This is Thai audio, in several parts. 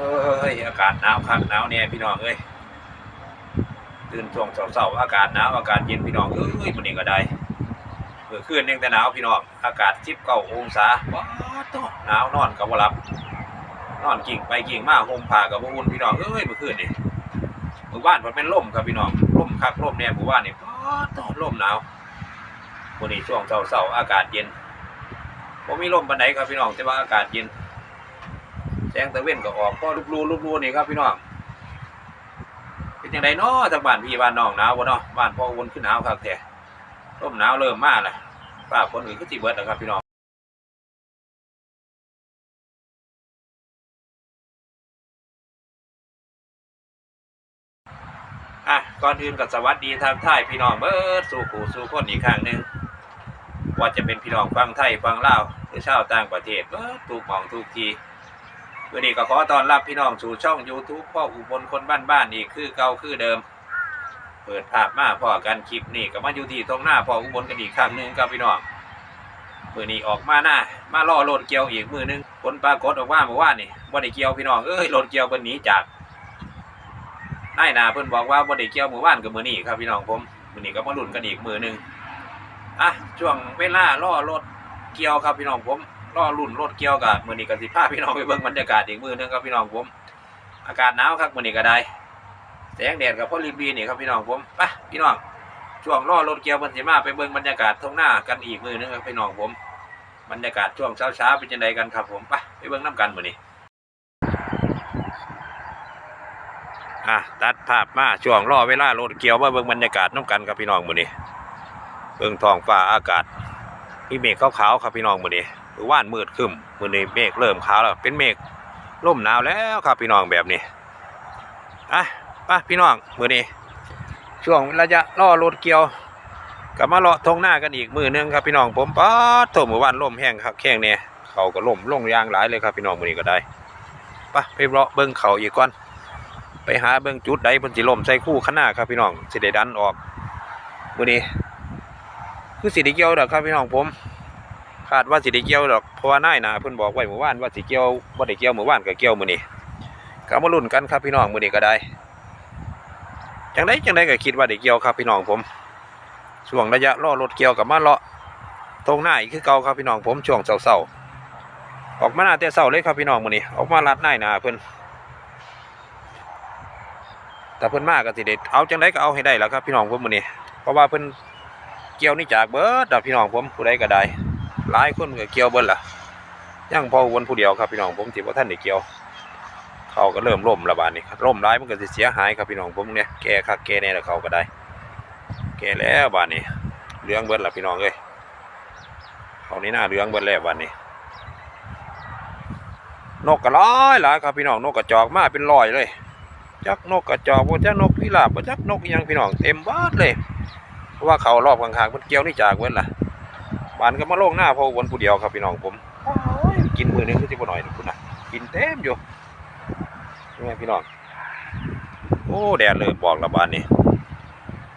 อ้ยอากาศหนาวคักหนาวเนี่ยพี่น้องเอ้ยตื่นช่วงเสาร์ๆอากาศหนาวอากาศเย็นพี่น้องเอ้ยมันนี่ก็ได้เมื่อคืนยังแต่หนาวพี่น้องอากาศสิบเก้าองศาว้าวโตหนาวนอนกับว่ารับนอนกิ่งไปกิ่งมาห่มผ้ากับว่าอุ่นพี่น้องเอ้ยเมื่อคืนนี่หมู่บ้านมันเป็นล่มครับพี่น้องล่มคักล่มเนี่ยหมู่บ้านนี่ว้าวโตล่มหนาววันนี้ช่วงเสาร์ๆอากาศเย็นผมมีลมปันไหนครับพี่น้องแต่ว่าอากาศเย็น งตะเว้นก็ออกก็ลูกรูลูกรูนี่ครับพี่น้องเป็นยังไงเนาะทางบ้านพี่บ้านน้องหนาวบ่เนาะบ้านพ่อวนขึ้นหนาวครับแท้ร่มหนาวเริ่มมาแล้วป้าฝนอื่นก็สิเบิดแล้วครับพี่น้องอะก่อนอื่นก็สวัสดีทางไทยพี่น้องเบิดสู่ขู่สู่คนอีกครั้งหนึ่งว่าจะเป็นพี่น้องฟังไทยฟังลาวหรือชาวต่างประเทศเบิดทุกมองทุกที วันนี้ก็ขอต้อนรับพี่น้องสู่ช่อง YouTube พ่ออุบลคนบ้านบ้านอีกคือเก่าคือเดิม เปิดภาพมาพ่อกันคลิปนี่ก็มาอยู่ที่ตรงหน้าพ่ออุบลกันอีกครั้งหนึ่งครับพี่น้องมือนี้ออกมาหน้ามาล่อโรถเกียวอีกมือหนึงผลปรากฏออกมาเมื่อวานนี่บ่ได้เกียวพี่น้องเอ้ยรถเกียวเพิ่นหนีจากนายนาเพิ่นบอกว่าบ่ได้เกียวเมื่อวานกับมือนี้ครับพี่น้องผมมือนี้ก็มาลุ้นกันอีกมือหนึงอะช่วงเวลาล่อรถเกียวครับพี่น้องผม รอรุ่นรถเกี่ยวกับมือนี้ก็สิพาพี่น้องไปเบิ่งบรรยากาศอีกมือหนึงครับพี่น้องผม อากาศหนาวครับมือนี้ก็ได้แสงแดดกับพ่อรีบีนี่ครับพี่น้องผมไปพี่น้องช่วงรอรถเกี่ยวมันสิมาไปเบิ่งบรรยากาศท้องหน้ากันอีกมือหนึงครับพี่น้องผม บรรยากาศช่วงเช้าๆเป็นจังไดกันครับผมไปไปเบิ่งน้ำกันมือนี้อะตัดภาพมาช่วงรอเวลารถเกี่ยวมาเบิ่งบรรยากาศน้ำกันครับพี่น้องมือนี้เบิ่งท้องฟ้าอากาศมีเมฆขาวๆครับพี่น้องมือนี้ือว่านมืดครึมมือนี้เมฆเริ่มขาวแล้วเป็นเมฆร่มหนาวแล้วครับพี่น้องแบบนี้อะไปพี่น้องมือนี้ช่วงระยะล่อรถเกี่ยวกลับมาเลาะทงหน้ากันอีกมือหนึงครับพี่น้องผมป๊าดถมือว่านล่มแห้งครับแข้งเนี่ยเขาก็ล่มล่งยางหลายเลยครับพี่น้องมือนี้ก็ได้ไปไปเลาะเบิ้งเขาอีกก่อนไปหาเบิ้งจุดใดเพิ่นสิล่มใส่คู่ข้างหน้าครับพี่น้องสิได้ดันออกมือนี้คือสิได้เกี่ยวดอกครับพี่น้องผม คาดว่าสิได้เกี่ยวดอกเพราะว่านายนาเพิ่นบอกไว้เมื่อวานว่าสิเกี่ยวบ่ได้เกี่ยวเมื่อวานก็เกี่ยวมื้อนี้ก็มาลุ้นกันครับพี่น้องมื้อนี้ก็ได้จังไดจังไดก็คิดว่าได้เกี่ยวครับพี่น้องผมช่วงระยะรอรถเกี่ยวกับมาเลาะตรงหน้าอีกคือเก่าครับพี่น้องผมช่วงเช้าๆออกมาหน้าแต่เช้าเลยครับพี่น้องมื้อนี้ออกมาลัดนายนาเพิ่นแต่เพิ่นมากก็สิได้เอาจังไดก็เอาให้ได้แล้วครับพี่น้องผมมื้อนี้เพราะว่าเพิ่นเกี่ยวนี่จากเบิดดอกพี่น้องผมผู้ใดก็ได้ หลายคนก็เกี่ยวเบิ้ล่ะยังพอวนผู้เดียวครับพี่น้องผมที่ว่าท่านได้เกี่ยว เขาก็เริ่มล่มระบาดนี่ร่มร้ายมันก็จะเสียหายครับพี่น้องผมเนี่ยแก่คักแก่แน่แล้วเขาก็ได้ แก่แล้วบานนี้เหลืองเบิ้ล่ะพี่น้องเอ้ยเขานี่หน้าเหลืองเบิ้แล้วบานนี้นกกระร้อยหลายครับพี่น้องนกกระจอกมาเป็นร้อยเลยจักนกกระจอกว่าจักนกพิราบว่าจักนกยังพี่น้องเต็มบ้านเลยเพราะว่าเขารอบข้างๆมันเกี่ยวนี่จากเบิ้ล่ะ บานก็มาโล่งหน้าพอวนผู้เดียวครับพี่น้องผมโอ้ยกินมือนึงก็จะบ่หน่อยนะคุณนะกินเต็มอยู่นี่ไงพี่น้องโอ้แดดเลยบอกระบาดนี่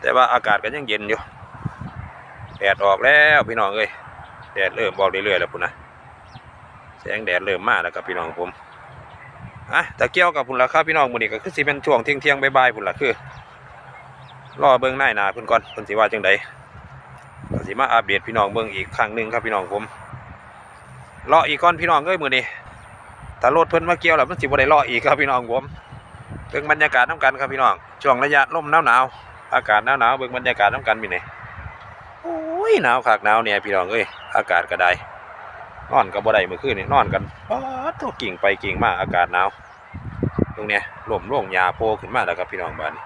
แต่ว่าอากาศก็ยังเย็นอยู่แดดออกแล้วพี่น้องเอ้ยแดดเริ่มบอกเรื่อยๆแล้วคุณนะแสงแดดเริ่มมาแล้วครับพี่น้องผมอะแต่เกี่ยวกับพุ่นละครับพี่น้องมื้อนี้ก็คือสิเป็นช่วงเที่ยงๆบ่ายๆพุ่นละคือรอเบิ่งหน้าหนาเพิ่นก่อนเพิ่นสิว่าจังไดก็ สิมาอัปเดตพี่น้องเบิ่งอีกครั้งหนึ่งครับพี่น้องผมรออีกก่อนพี่น้องเอ้ยมือนี้ถ้ารถเพิ่นมาเกี่ยวแล้วมันสิบ่ได้รออีกครับพี่น้องผมเบิ่งบรรยากาศน้กันครับพี่น้องช่วงระยะลมหนาวหนาวๆอากาศหนาวหนาวๆเบิ่งบรรยากาศน้กันพี่นี่โอ้ยหนาวคักหนาวเนี่ยพี่น้องเอ้ยอากาศก็ได้นอนก็บ่ได้เมื่อคืนนี่นอนกันป๊าดโตกิ่งไปกิ่งมาอากาศหนาวตรงเนี้ยลมโล่งหญ้าโผล่ขึ้นมาแล้วครับพี่น้องบ้านนี้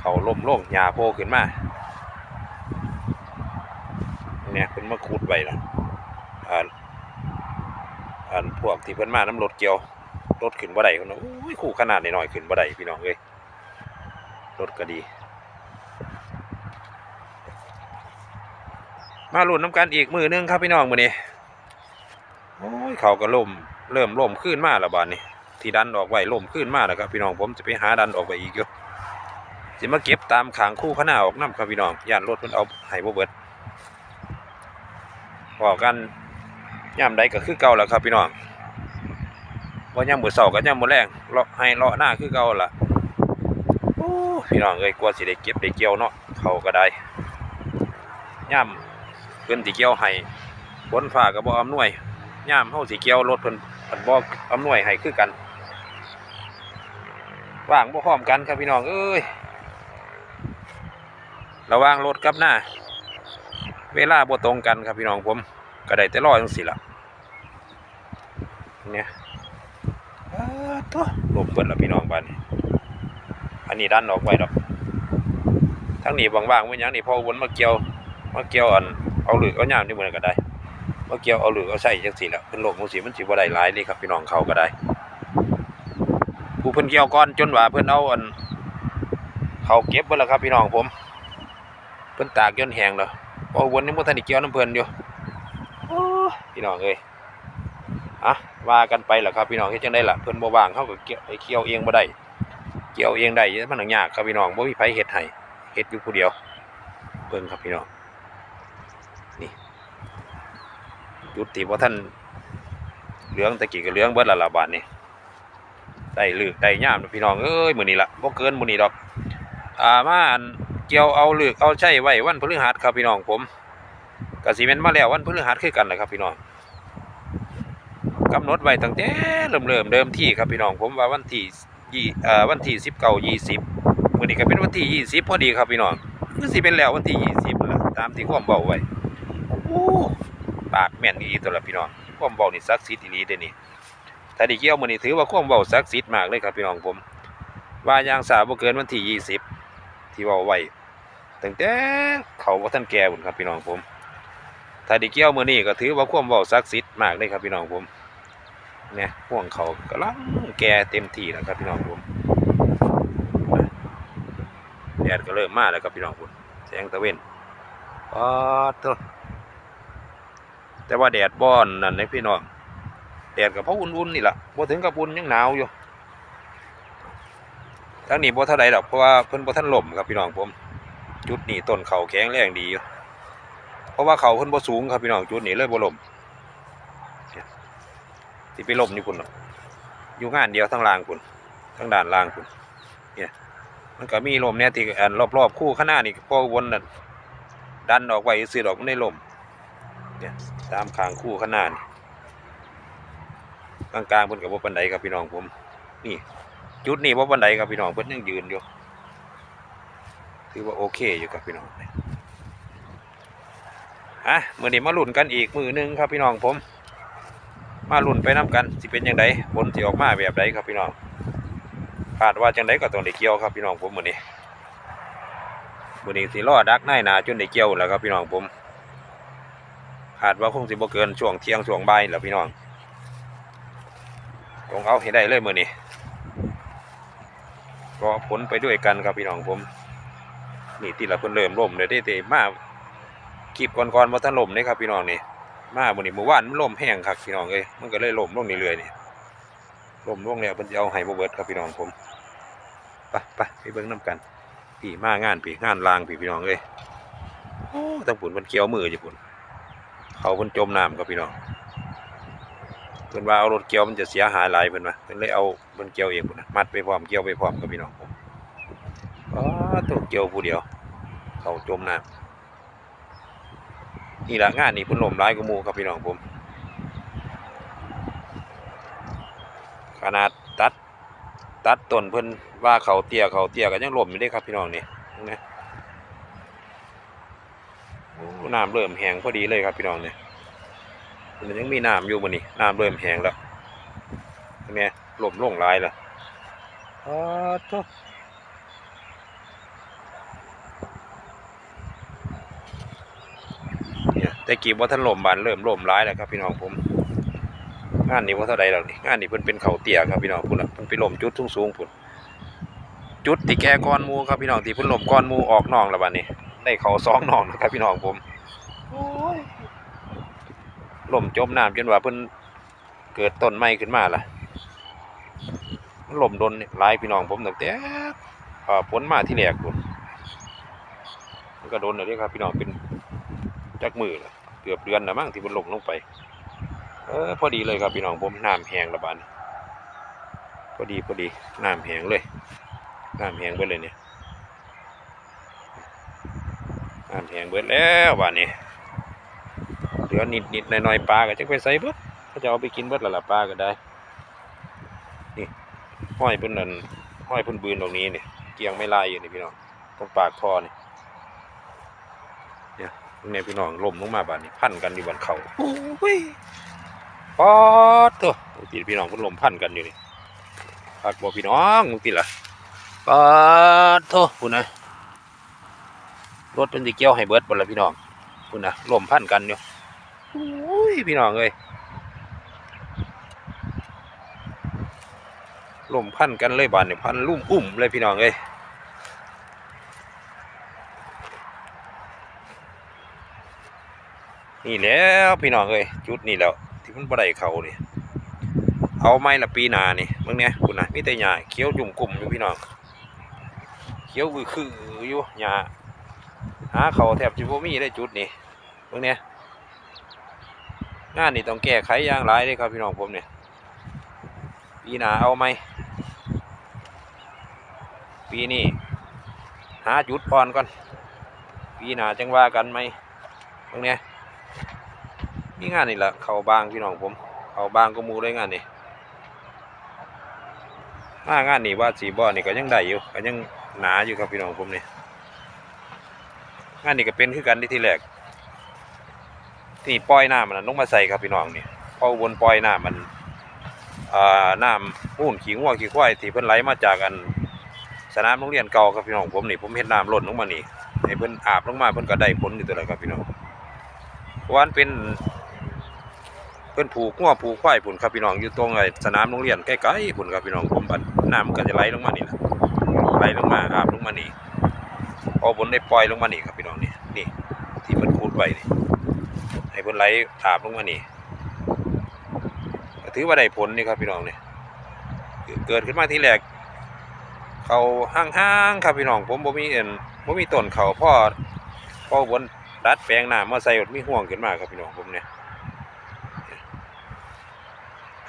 เขาลมโล่งหญ้าโผล่ขึ้นมา เนี่ยเพิ่นมาขุดไว้นะอ่านอ่านพวกที่เพิ่นมาน้ำรถเกี่ยวรถขึ้นบ่ได้เพิ่นว่าอุ้ยคู่ขนาดน้อยขึ้นบ่ได้พี่น้องเอ้ยรถก็ดี มาลุ้นน้ำกันอีกมือหนึงครับพี่น้องมื้อนี้โอ้ยเขาก็ล่มเริ่มล่มขึ้นมาแล้วบาดนี้ที่ดันออกไว้ล่มขึ้นมาแล้วครับพี่น้องผมจะไปหาดันออกไปอีกอยู่สิมาเก็บตามขางคู่ขนาออกน้ำครับพี่น้องย่านรถเพิ่นเอาให้บ่เบิด อกันย่ำใดก็คือเก่าแล้วครับพี่น้องบ่ายามมื้อเช้าก็ยามมื้อแรงเลาะให้เลาะหน้าคือเก่าล่ะโอ้พี่น้องเอ้ยกว่าสิได้เก็บได้เกี่ยวเนาะเขาก็ได้ยามเพิ่นสิเกี่ยวให้ฝนฟ้าก็บ่อำนวยยามเฮาสิเกี่ยวรถเพิ่นเพิ่นบ่อำนวยให้คือกันว่างบ่พร้อมกันครับพี่น้องเอ้ยระว่างรถกับหน้า เวลาบ่ตรงกันครับพี่น้องผมก็ได้แต่รอจังซี่ล่ะเนี่ยอ้าวโตัวลมเปิดแล้วพี่น้องบ้านนี้อันนี้ดันออกไว้ดอกทั้งนี้ว่างๆไว้หยังนี่พอวนมาเกี่ยวมาเกี่ยวอันเอาหลือเอาย่ามนี่มันก็ได้มาเกี่ยวเอาหลือเอาใส่จังซี่ล่ะเพิ่นโลกจังซี่มันสิบ่ได้หลายเลยครับพี่น้องเขาก็ได้ผู้เพิ่นเกี่ยวก่อนจนว่าเพิ่นเอาอันเขาเก็บเบิดแล้วครับพี่น้องผม เพิ่นตากจนแห้งแล้ว พอวนนี่มันทันได้เกี่ยวน้ำเพลินอยู่โอ้ยพี่น้องเอ้ยอะว่ากันไปล่ะครับพี่น้องเฮ็ดจังไดล่ะเพิ่นบ่ว่างเฮาก็เกี่ยวไอ้เกี่ยวเองบ่ได้เกี่ยวเองได้มันหนังยากครับพี่น้องบ่มีไผเฮ็ดให้เฮ็ดอยู่ผู้เดียวเบิ่งครับพี่น้องนี่จุดที่บ่ทันเหลืองตะกี้ก็เหลืองเบิดและล่ะบาดนี้ได้ลึกได้ยามพี่น้องเอ้ยมื้อนี้ล่ะบ่เกินมื้อนี้ดอกอ่ามาอัน เกี่ยวเอาเลือกเอาใช้ไว้วันพฤหัสครับพี่น้องผมกสิเมนมาแล้ววันพฤหัสคือกันนะครับพี่น้องกำหนดไว้ตั้งแต่เริ่มเริ่มเดิมที่ครับพี่น้องผมว่าวันที่ยี่เอ่อวันที่สิบเก้ายี่สิบวันนี้ก็เป็นวันที่ยี่สิบพอดีครับพี่น้องคือสิเป็นแล้ววันที่ยี่สิบละตามที่ความเบาไว้โอ้ปากแม่นอีตัวละพี่น้องความเบานี่ศักดิ์สิทธิ์อีหลีเด้นี่ถ้าดีเกี่ยวมื้อนี้ถือว่าความเบาศักดิ์สิทธิ์มากเลยครับพี่น้องผม ว่าอย่างสาวบ่เกินวันที่ยี่สิบ ที่ว่าไว้ตั้งแต่เขาว่าท่านแก่บุญครับพี่น้องผมถ้าไดีเกี่ยวมือนี้ก็ถือว่าความเว้าศักดิ์สิทธิ์มากเลยครับพี่น้องผมเนี่ยห่วงเขากำลังแก่เต็มที่แล้วครับพี่น้องผมแดดก็เริ่มมาแล้วครับพี่น้องผมแสงตะเวนอ๋อตัวแต่ว่าแดดบ้อนนั่นนะพี่น้องแดดกับเพราะอุ่นๆนี่แหละบ่ถึงกับอุ่นยังหนาวอยู่ ทั้งนี้บ่เท่าใดดอกเพราะว่าเพิ่นบ่ทันล่มครับพี่น้องผมจุดนี้ต้นเขาแข็งแรงดีอยู่เพราะว่าเขาเพิ่นบ่สูงครับพี่น้องจุดนี้เลยบ่ล่มเนี่ยสิไปล่มนี่พุ่นเนาะอยู่งานเดียวทั้งล่างพุ่นทั้งด้านล่างพุ่นเนี่ยมันก็มีลมเนี่ยที่อันรอบๆคู่ข้างหน้านี่พอวนน่ะดันออกไว้ซื้อดอกมันได้ลมเนี่ยตามขางคู่ข้างหน้านี่กลางๆบนก็บ่ปานใดครับพี่น้องผม นี่ จุดนี้ว่าบันไดครับพี่น้องเพิ่นยังยืนอยู่ถือว่าโอเคอยู่ครับพี่น้องอะมือนี้มาลุ้นกันอีกมือหนึงครับพี่น้องผม มาลุ้นไปน้กันสิเป็นยังไงผลสิออกมาแบบใดครับพี่น้องคาดว่าจังไดก็ต้องได้เกี่ยวครับพี่น้องผมมือนี้มือนี้สิรอดักนายหนาจนได้เกี่ยวแล้วครับพี่น้องผมคาดว่าคงสิบ่เกินช่วงเที่ยงช่วงบ่ายแล้วพี่น้องต้องเอาให้ได้เลยมือนี้ ก็ผลไปด้วยกันครับพี่น้องผม นี่ที่เราเพิ่นเริ่มล่มเลยได้แต่มาคลิปก่อนๆมาท่านล่มนี่ครับพี่น้องนี่มาบนนี้เมื่อวานมันล่มแห้งครับพี่น้องเอ้ยมันก็เลยล่มลงเรื่อยๆนี่ล่มลงแล้วเพิ่นจะเอาให้บ่เบิดครับพี่น้องผมไปไปไปเบิ่งน้กันพี่มางานพี่งานลางพี่พี่น้องเอ้ยโอ้ทั้งปุ่นเพิ่นเกี่ยวมืออยู่ปุ่นเขาเพิ่นจมน้ำครับพี่น้องเพิ่นว่าเอารถเกี่ยวมันจะเสียหายหลายเพิ่นว่าเพิ่นเลยเอาเพิ่นเกี่ยวเองพุ่นมัดไปพร้อมเกี่ยวไปพร้อมครับพี่น้องผ ตัวเกี่ยวผู้เดียว เขาจมน้ำนี่ละงานนี่พิ่นล่มหลายกว่าหมู่ครับพี่น้องผม ขนาดตัด ตัดต้นเพิ่นว่าเขาเตี้ยเขาเตี้ยก็ยังล่มอยู่เด้ครับพี่น้องนี่นะน้ำเริ่มแห้งพอดีเลยครับพี่น้องเนี่ยมันยังมีน้ำอยู่บ่นี่น้ำเริ่มแห้งแล้วเนี่ยล่มลงหลายแล้วอ๋อโตเนี่ย แต่กี้ว่าท่านล่มบานเริ่มล่มหลายแล้วครับพี่น้องผม งานนี้ว่าเท่าใดแล้วนี่งานนี้เพิ่นเป็นเขาเตี้ยครับพี่น้องพุ่นน่ะเพิ่นไปล้มจุดสูงสูงๆพุ่นจุดที่แก่ก้อนมูครับพี่น้องที่เพิ่นล้มก้อนมูออกนองแล้วบัดนี้ได้เขาสองนองนะครับพี่น้องผมล้มจมน้ำจนว่าเพิ่นเกิดต้นไม้ขึ้นมาล่ะล้มโดนหลายพี่น้องผมตั้งแต่เอ่อผลมาที่แรกพุ่นมันก็โดนเลยครับพี่น้องเป็นจักมือละ เกือบเดือนแล้วมั้งที่เพิ่นล้มลงไป เออพอดีเลยครับพี่น้องผมน้ำแห้งระบาดพอดีพอดีน้ำแห้งเลยน้ำแห้งเบิดเลยเนี่ยน้ำแห้งเบิดแล้วบ้านนี้เหลือนิดนิดหน่อยหน่อยๆปลาก็จะไปใส่เบิดเขาจะเอาไปกินเบิดละละปลาก็ได้ นี่ห้อยเพิ่นนั่นห้อยเพิ่นบืนตรงนี้เนี่ยเกียงไม่ลายอยู่นี่พี่น้องตรงปากท่อเนี่ย ตรงนี้พี่น้องล่มลงมาบ้านนี้พันกันอยู่บนเขาโอ้ยปอดตัวพี่พี่น้องเพิ่นลมพันกันอยู่นี่ฝากบอกพี่น้องมึงติล่ะปาดโทษคุณนะรถเป็นสีเกี้ยวให้เบิดบนละพี่น้องคุณนะลมพันกันอยู่โอ้ยพี่น้องเอ้ยลมพันกันเลยบานเนี่ยพันลุ่มอุ้มเลยพี่น้องเอ้ย นี่แล้วพี่น้องเอ้ยจุดนี่แล้ว ที่มันบ่ได้เขาเนี่ยเอาไม้ละปีนานี่เมื่อเนี้ยคุณนะมีแต่หญ้าเขียวจุ่มกลุ่มอยู่พี่น้องเขียวคือคืออยู่หญ้าหาเขาแทบจะบ่มีได้จุดนี่เมื่อเนี้ยงานนี่ต้องแก้ไขอย่างหลายเลยครับพี่น้องผมเนี่ยปีหนาเอาไหมปีนี้หาจุดพรก่อน ปีหนาจังว่ากันไหมเมื่อเนี้ย มีงานนี่แหละเขาบางพี่น้องผม เขาบางก็มูด้วยงานนี่มางานนี่ว่าสีบ่อนี่ก็ยังได้อยู่ก็ยังหนาอยู่ครับพี่น้องผมนี่งานนี่ก็เป็นคือกันที่ที่แรกที่ปล่อยน้ำมันนะลงมาใส่ครับพี่น้องนี่พอวนปล่อยน้ำมันอ่าน้ำมูนขี้งัวขี้ควายที่เพิ่นไหลมาจากอันสนามโรงเรียนเก่าครับพี่น้องผมนี่ผมเห็นน้ำหล่นลงมานี่ให้เพิ่นอาบลงมาเพิ่นก็ได้ผลอยู่ตัวเละครับพี่น้องเพราะวามันเป็น เพิ่นผูกงัวผูกควายผุนครับพี่น้องอยู่ตรงไอ้สนามโรงเรียนใกล้ๆผุนครับพี่น้องผมบัดน้ำก็จะไหลลงมานี่แหละไหลลงมาอาบลงมานี่พอบนได้ปล่อยลงมานี่ครับพี่น้องนี่นี่ที่เพิ่นคูดไว้นี่ให้เพิ่นไหลอาบลงมานี่ถือว่าได้ผลนี่ครับพี่น้องนี่เกิดขึ้นมาทีแรกเขาห้างๆครับพี่น้องผมบ่มีเอ็นบ่มีต้นเขาพ่อพ่อบนดัดแปลงหน้ำมาใส่หมีห่วงขึ้นมาครับพี่น้องผมเนี่ย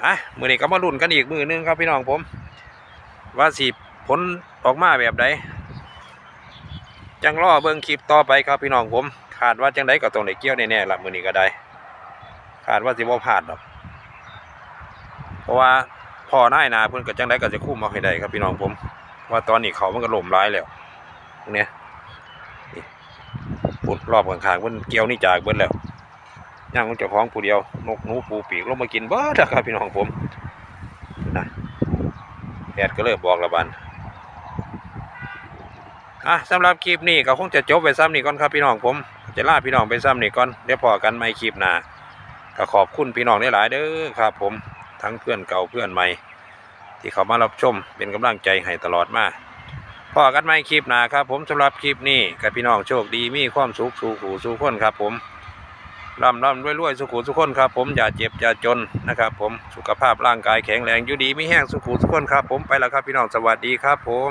อะมือนี้ก็มาลุ้นกันอีกมือหนึงครับพี่น้องผม ว่าสิผลออกมาแบบใดจังรอเบิ่งคลิปต่อไปครับพี่น้องผมขาดว่าจังไดก็ต้องได้เกี่ยวแน่ๆละมือนี้ก็ได้ขาดว่าสิบ่พลาดหรอกเพราะว่าพ่อนายนาเพิ่นก็จังไดก็จะคุ้มาให้ได้ครับพี่น้องผม ว่าตอนนี้เขามันก็ล่มร้ายแล้วตรงเนี้ยปุ่นรอบข้างๆเพิ่นเกี่ยวนี่จากเบิดแล้ว ย่างของเจ้าของผู้เดียวนกหนูปูปีกลงมากินเบิดแล้วครับพี่น้องผมนะแดดก็เริ่มบอกระบาดอะสำหรับคลิปนี้ก็คงจะจบไปซ้ำนี่ก่อนครับพี่น้องผมจะลาพี่น้องไปซ้ำนี่ก่อนเดี๋ยวพอกันไม่คลิปหน้าก็ขอบคุณพี่น้องหลายเด้อครับ ผมทั้งเพื่อนเก่าเพื่อนใหม่ ที่เขามารับชมเป็นกำลังใจให้ตลอดมาพอกันไม่คลิปหน้าครับ ผมสำหรับคลิปนี้กับพี่น้องโชคดีมีความสุขสู่หูสู่คนครับผม ร่ำร่ำรวยรวยสุขุสุขคนครับผมอย่าเจ็บอย่าจนนะครับ ผมสุขภาพร่างกายแข็งแรงอยู่ดีไม่แห้งสุขุสุขคนครับ ผมไปแล้วครับพี่น้องสวัสดีครับ ผม